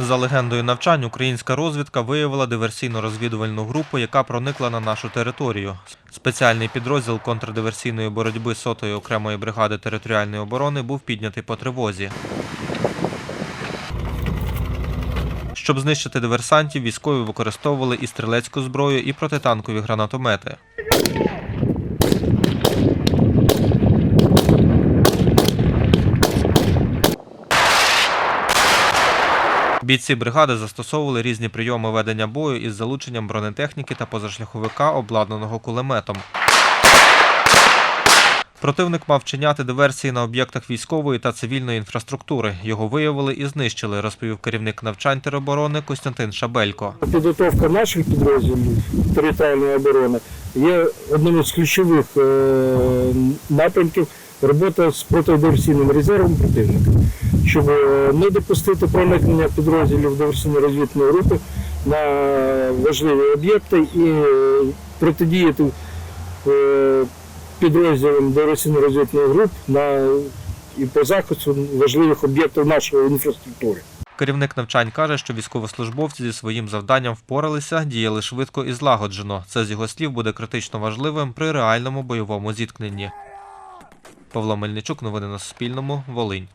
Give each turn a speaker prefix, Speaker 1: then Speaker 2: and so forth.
Speaker 1: За легендою навчань, українська розвідка виявила диверсійно-розвідувальну групу, яка проникла на нашу територію. Спеціальний підрозділ контрдиверсійної боротьби сотої окремої бригади територіальної оборони був піднятий по тривозі. Щоб знищити диверсантів, військові використовували і стрілецьку зброю, і протитанкові гранатомети. Бійці бригади застосовували різні прийоми ведення бою із залученням бронетехніки та позашляховика, обладнаного кулеметом. Противник мав чиняти диверсії на об'єктах військової та цивільної інфраструктури. Його виявили і знищили, розповів керівник навчань тероборони Костянтин Шабелько.
Speaker 2: Підготовка наших підрозділів територіальної оборони є одним із ключових е, напрямків роботи з протидиверсійним резервом противника, щоб е, не допустити проникнення підрозділів диверсійно-розвідної групи на важливі об'єкти і е, протидіяти е, підрозділам диверсійно-розвідної груп на і по захисту важливих об'єктів нашої інфраструктури.
Speaker 1: Керівник навчань каже, що військовослужбовці зі своїм завданням впоралися, діяли швидко і злагоджено. Це з його слів буде критично важливим при реальному бойовому зіткненні. Павло Мельничук, новини на Суспільному, Волинь.